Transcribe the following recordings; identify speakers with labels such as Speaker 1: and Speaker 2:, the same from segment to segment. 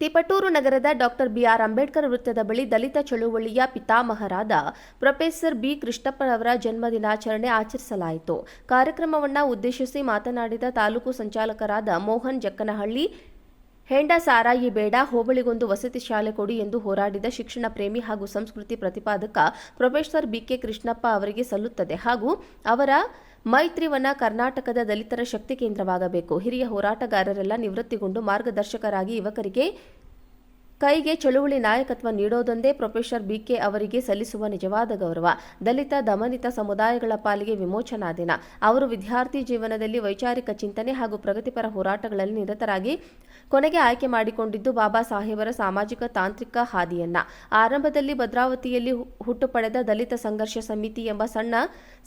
Speaker 1: ತಿಪಟೂರು ನಗರದ doctor B R Ambedkar ವೃತ್ತದ ಬಳಿ ದಲಿತ ಚಳುವಳಿಯ ಪಿತಾಮಹರಾದ ಪ್ರೊಫೆಸರ್ ಬಿ ಕೃಷ್ಣಪ್ಪನವರ ಜನ್ಮ ದಿನಾಚರಣೆ ಆಚರಿಸಲಾಯಿತು. ಕಾರ್ಯಕ್ರಮವನ್ನು ಉದ್ದೇಶಿಸಿ ಮಾತನಾಡಿದ ತಾಲೂಕು ಸಂಚಾಲಕರಾದ ಮೋಹನ್ ಜಕ್ಕನಹಳ್ಳಿ ಹೆಂಡ ಸಾರಾಯಿ ಬೇಡ, ಹೋಬಳಿಗೊಂದು ವಸತಿ ಶಾಲೆ ಕೊಡಿ ಎಂದು ಹೋರಾಡಿದ ಶಿಕ್ಷಣ ಪ್ರೇಮಿ ಹಾಗೂ ಸಂಸ್ಕೃತಿ ಪ್ರತಿಪಾದಕ ಪ್ರೊಫೆಸರ್ ಬಿಕೆ ಕೃಷ್ಣಪ್ಪ ಅವರಿಗೆ ಸಲ್ಲುತ್ತದೆ ಹಾಗೂ ಅವರ ಮೈತ್ರಿವನ ಕರ್ನಾಟಕದ ದಲಿತರ ಶಕ್ತಿ ಕೇಂದ್ರವಾಗಬೇಕು. ಹಿರಿಯ ಹೋರಾಟಗಾರರೆಲ್ಲ ನಿವೃತ್ತಿಗೊಂಡು ಮಾರ್ಗದರ್ಶಕರಾಗಿ ಯುವಕರಿಗೆ ಕೈಗೆ ಚಳುವಳಿ ನಾಯಕತ್ವ ನೀಡೋದೊಂದೇ ಪ್ರೊಫೆಸರ್ ಬಿಕೆ ಅವರಿಗೆ ಸಲ್ಲಿಸುವ ನಿಜವಾದ ಗೌರವ. ದಲಿತ, ದಮನಿತ ಸಮುದಾಯಗಳ ಪಾಲಿಗೆ ವಿಮೋಚನಾ ದಿನ. ಅವರು ವಿದ್ಯಾರ್ಥಿ ಜೀವನದಲ್ಲಿ ವೈಚಾರಿಕ ಚಿಂತನೆ ಹಾಗೂ ಪ್ರಗತಿಪರ ಹೋರಾಟಗಳಲ್ಲಿ ನಿರತರಾಗಿ ಕೊನೆಗೆ ಆಯ್ಕೆ ಮಾಡಿಕೊಂಡಿದ್ದು ಬಾಬಾ ಸಾಹೇಬರ ಸಾಮಾಜಿಕ ತಾಂತ್ರಿಕ ಹಾದಿಯನ್ನ. ಆರಂಭದಲ್ಲಿ ಭದ್ರಾವತಿಯಲ್ಲಿ ಹುಟ್ಟು ಪಡೆದ ದಲಿತ ಸಂಘರ್ಷ ಸಮಿತಿ ಎಂಬ ಸಣ್ಣ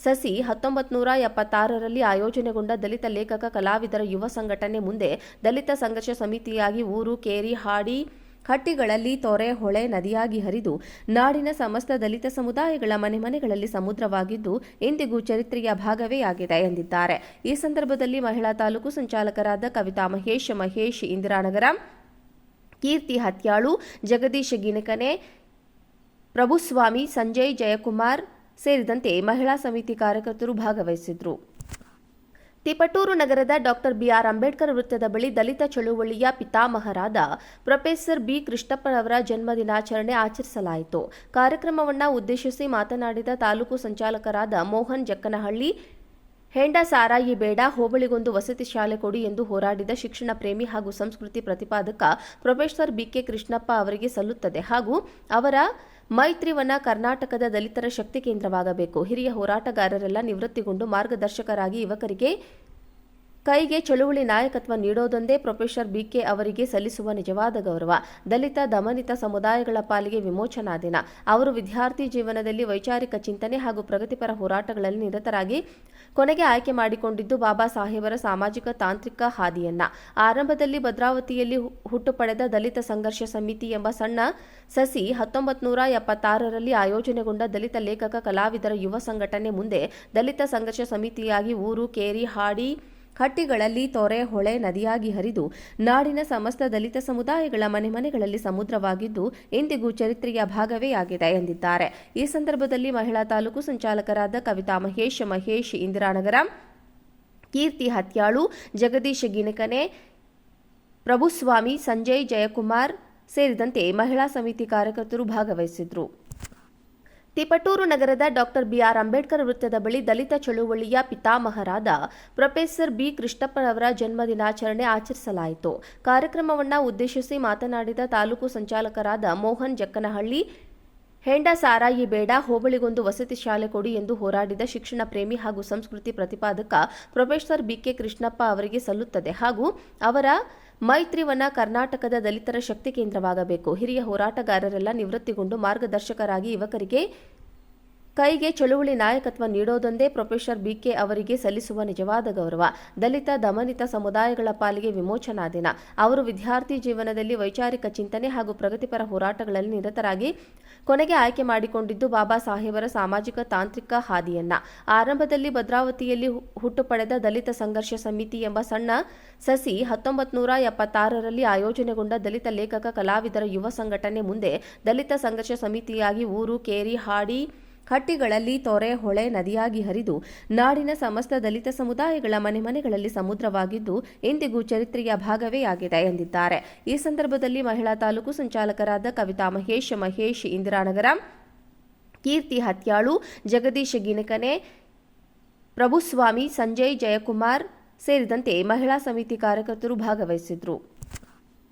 Speaker 1: ಸಸಿ ಹತ್ತೊಂಬತ್ತು ನೂರ ಎಪ್ಪತ್ತಾರರಲ್ಲಿ ಆಯೋಜನೆಗೊಂಡ ದಲಿತ ಲೇಖಕ ಕಲಾವಿದರ ಯುವ ಸಂಘಟನೆ ಮುಂದೆ ದಲಿತ ಸಂಘರ್ಷ ಸಮಿತಿಯಾಗಿ ಊರು, ಕೇರಿ, ಹಾಡಿ ಹಟ್ಟಿಗಳಲ್ಲಿ ತೊರೆ, ಹೊಳೆ ನದಿಯಾಗಿ ಹರಿದು ನಾಡಿನ ಸಮಸ್ತ ದಲಿತ ಸಮುದಾಯಗಳ ಮನೆ ಮನೆಗಳಲ್ಲಿ ಸಮುದ್ರವಾಗಿದ್ದು ಇಂದಿಗೂ ಚರಿತ್ರೆಯ ಭಾಗವೇ ಆಗಿದೆ ಎಂದಿದ್ದಾರೆ. ಈ ಸಂದರ್ಭದಲ್ಲಿ ಮಹಿಳಾ ತಾಲೂಕು ಸಂಚಾಲಕರಾದ ಕವಿತಾ ಮಹೇಶ್ ಮಹೇಶ್ ಇಂದಿರಾನಗರ, ಕೀರ್ತಿ ಹತ್ಯಾಳು, ಜಗದೀಶ್ ಗಿನಕನೆ ಪ್ರಭುಸ್ವಾಮಿ, ಸಂಜಯ್, ಜಯಕುಮಾರ್ ಸೇರಿದಂತೆ ಮಹಿಳಾ ಸಮಿತಿ ಕಾರ್ಯಕರ್ತರು ಭಾಗವಹಿಸಿದ್ರು. ತಿಪಟೂರು ನಗರದ ಡಾಕ್ಟರ್ ಬಿಆರ್ ಅಂಬೇಡ್ಕರ್ ವೃತ್ತದ ಬಳಿ ದಲಿತ ಚಳುವಳಿಯ ಪಿತಾಮಹರಾದ ಪ್ರೊಫೆಸರ್ ಬಿ ಕೃಷ್ಣಪ್ಪನವರ ಜನ್ಮ ದಿನಾಚರಣೆ ಆಚರಿಸಲಾಯಿತು. ಕಾರ್ಯಕ್ರಮವನ್ನು ಉದ್ದೇಶಿಸಿ ಮಾತನಾಡಿದ ತಾಲೂಕು ಸಂಚಾಲಕರಾದ ಮೋಹನ್ ಜಕ್ಕನಹಳ್ಳಿ, ಹೆಂಡ ಸಾರಾಯಿ ಬೇಡ, ಹೋಬಳಿಗೊಂದು ವಸತಿ ಶಾಲೆ ಕೊಡಿ ಎಂದು ಹೋರಾಡಿದ ಶಿಕ್ಷಣ ಪ್ರೇಮಿ ಹಾಗೂ ಸಂಸ್ಕೃತಿ ಪ್ರತಿಪಾದಕ ಪ್ರೊಫೆಸರ್ ಬಿಕೆ ಕೃಷ್ಣಪ್ಪ ಅವರಿಗೆ ಸಲ್ಲುತ್ತದೆ ಹಾಗೂ ಅವರ ಮೈತ್ರಿವನ ಕರ್ನಾಟಕದ ದಲಿತರ ಶಕ್ತಿ ಕೇಂದ್ರವಾಗಬೇಕು. ಹಿರಿಯ ಹೋರಾಟಗಾರರೆಲ್ಲ ನಿವೃತ್ತಿಗೊಂಡು ಮಾರ್ಗದರ್ಶಕರಾಗಿ ಯುವಕರಿಗೆ ಕೈಗೆ ಚಳುವಳಿ ನಾಯಕತ್ವ ನೀಡೋದೊಂದೇ ಪ್ರೊಫೆಸರ್ ಬಿಕೆ ಅವರಿಗೆ ಸಲ್ಲಿಸುವ ನಿಜವಾದ ಗೌರವ. ದಲಿತ, ದಮನಿತ ಸಮುದಾಯಗಳ ಪಾಲಿಗೆ ವಿಮೋಚನಾ ದಿನ. ಅವರು ವಿದ್ಯಾರ್ಥಿ ಜೀವನದಲ್ಲಿ ವೈಚಾರಿಕ ಚಿಂತನೆ ಹಾಗೂ ಪ್ರಗತಿಪರ ಹೋರಾಟಗಳಲ್ಲಿ ನಿರತರಾಗಿ ಕೊನೆಗೆ ಆಯ್ಕೆ ಮಾಡಿಕೊಂಡಿದ್ದು ಬಾಬಾ ಸಾಹೇಬರ ಸಾಮಾಜಿಕ ತಾಂತ್ರಿಕ ಹಾದಿಯನ್ನ. ಆರಂಭದಲ್ಲಿ ಭದ್ರಾವತಿಯಲ್ಲಿ ಹುಟ್ಟು ಪಡೆದ ದಲಿತ ಸಂಘರ್ಷ ಸಮಿತಿ ಎಂಬ ಸಣ್ಣ ಸಸಿ ಹತ್ತೊಂಬತ್ತು ನೂರ ಎಪ್ಪತ್ತಾರರಲ್ಲಿ ಆಯೋಜನೆಗೊಂಡ ದಲಿತ ಲೇಖಕ ಕಲಾವಿದರ ಯುವ ಸಂಘಟನೆ ಮುಂದೆ ದಲಿತ ಸಂಘರ್ಷ ಸಮಿತಿಯಾಗಿ ಊರು, ಕೇರಿ, ಹಾಡಿ ಹಟ್ಟಿಗಳಲ್ಲಿ ತೊರೆ, ಹೊಳೆ ನದಿಯಾಗಿ ಹರಿದು ನಾಡಿನ ಸಮಸ್ತ ದಲಿತ ಸಮುದಾಯಗಳ ಮನೆ ಮನೆಗಳಲ್ಲಿ ಸಮುದ್ರವಾಗಿದ್ದು ಇಂದಿಗೂ ಚರಿತ್ರೆಯ ಭಾಗವೇ ಆಗಿದೆ ಎಂದಿದ್ದಾರೆ. ಈ ಸಂದರ್ಭದಲ್ಲಿ ಮಹಿಳಾ ತಾಲೂಕು ಸಂಚಾಲಕರಾದ ಕವಿತಾ ಮಹೇಶ್ ಮಹೇಶ್ ಇಂದಿರಾನಗರ, ಕೀರ್ತಿ ಹತ್ಯಾಳು, ಜಗದೀಶ್ ಗಿನಕನೆ ಪ್ರಭುಸ್ವಾಮಿ, ಸಂಜಯ್, ಜಯಕುಮಾರ್ ಸೇರಿದಂತೆ ಮಹಿಳಾ ಸಮಿತಿ ಕಾರ್ಯಕರ್ತರು ಭಾಗವಹಿಸಿದ್ರು. ತಿಪಟೂರು ನಗರದ ಡಾಕ್ಟರ್ ಬಿಆರ್ ಅಂಬೇಡ್ಕರ್ ವೃತ್ತದ ಬಳಿ ದಲಿತ ಚಳುವಳಿಯ ಪಿತಾಮಹರಾದ ಪ್ರೊಫೆಸರ್ ಬಿ ಕೃಷ್ಣಪ್ಪನವರ ಜನ್ಮ ದಿನಾಚರಣೆ ಆಚರಿಸಲಾಯಿತು. ಕಾರ್ಯಕ್ರಮವನ್ನು ಉದ್ದೇಶಿಸಿ ಮಾತನಾಡಿದ ತಾಲೂಕು ಸಂಚಾಲಕರಾದ ಮೋಹನ್ ಜಕ್ಕನಹಳ್ಳಿ ಹೆಂಡ ಸಾರಾಯಿ ಬೇಡ, ಹೋಬಳಿಗೊಂದು ವಸತಿ ಶಾಲೆ ಕೊಡಿ ಎಂದು ಹೋರಾಡಿದ ಶಿಕ್ಷಣ ಪ್ರೇಮಿ ಹಾಗೂ ಸಂಸ್ಕೃತಿ ಪ್ರತಿಪಾದಕ ಪ್ರೊಫೆಸರ್ ಬಿಕೆ ಕೃಷ್ಣಪ್ಪ ಅವರಿಗೆ ಸಲ್ಲುತ್ತದೆ ಹಾಗೂ ಅವರ ಮೈತ್ರಿವನ ಕರ್ನಾಟಕದ ದಲಿತರ ಶಕ್ತಿ ಕೇಂದ್ರವಾಗಬೇಕು. ಹಿರಿಯ ಹೋರಾಟಗಾರರೆಲ್ಲ ನಿವೃತ್ತಿಗೊಂಡು ಮಾರ್ಗದರ್ಶಕರಾಗಿ ಯುವಕರಿಗೆ ಕೈಗೆ ಚಳುವಳಿ ನಾಯಕತ್ವ ನೀಡೋದೊಂದೇ ಪ್ರೊಫೆಸರ್ ಬಿಕೆ ಅವರಿಗೆ ಸಲ್ಲಿಸುವ ನಿಜವಾದ ಗೌರವ. ದಲಿತ, ದಮನಿತ ಸಮುದಾಯಗಳ ಪಾಲಿಗೆ ವಿಮೋಚನಾ ದಿನ. ಅವರು ವಿದ್ಯಾರ್ಥಿ ಜೀವನದಲ್ಲಿ ವೈಚಾರಿಕ ಚಿಂತನೆ ಹಾಗೂ ಪ್ರಗತಿಪರ ಹೋರಾಟಗಳಲ್ಲಿ ನಿರತರಾಗಿ ಕೊನೆಗೆ ಆಯ್ಕೆ ಮಾಡಿಕೊಂಡಿದ್ದು ಬಾಬಾ ಸಾಹೇಬರ ಸಾಮಾಜಿಕ ತಾಂತ್ರಿಕ ಹಾದಿಯನ್ನ. ಆರಂಭದಲ್ಲಿ ಭದ್ರಾವತಿಯಲ್ಲಿ ಹುಟ್ಟು ಪಡೆದ ದಲಿತ ಸಂಘರ್ಷ ಸಮಿತಿ ಎಂಬ ಸಣ್ಣ ಸಸಿ ಹತ್ತೊಂಬತ್ತು ನೂರ ಎಪ್ಪತ್ತಾರರಲ್ಲಿ ಆಯೋಜನೆಗೊಂಡ ದಲಿತ ಲೇಖಕ, ಕಲಾವಿದರ ಯುವ ಸಂಘಟನೆ ಮುಂದೆ ದಲಿತ ಸಂಘರ್ಷ ಸಮಿತಿಯಾಗಿ ಊರು, ಕೇರಿ, ಹಾಡಿ ಹಟ್ಟಿಗಳಲ್ಲಿ ತೊರೆ, ಹೊಳೆ ನದಿಯಾಗಿ ಹರಿದು ನಾಡಿನ ಸಮಸ್ತ ದಲಿತ ಸಮುದಾಯಗಳ ಮನೆ ಮನೆಗಳಲ್ಲಿ ಸಮುದ್ರವಾಗಿದ್ದು ಇಂದಿಗೂ ಚರಿತ್ರೆಯ ಭಾಗವೇ ಆಗಿದೆ ಎಂದಿದ್ದಾರೆ. ಈ ಸಂದರ್ಭದಲ್ಲಿ ಮಹಿಳಾ ತಾಲೂಕು ಸಂಚಾಲಕರಾದ ಕವಿತಾ ಮಹೇಶ್ ಮಹೇಶ್ ಇಂದಿರಾನಗರ, ಕೀರ್ತಿ ಹತ್ಯಾಳು, ಜಗದೀಶ್ ಗಿನಕನೆ, ಪ್ರಭುಸ್ವಾಮಿ, ಸಂಜಯ್, ಜಯಕುಮಾರ್ ಸೇರಿದಂತೆ ಮಹಿಳಾ ಸಮಿತಿ ಕಾರ್ಯಕರ್ತರು ಭಾಗವಹಿಸಿದ್ರು.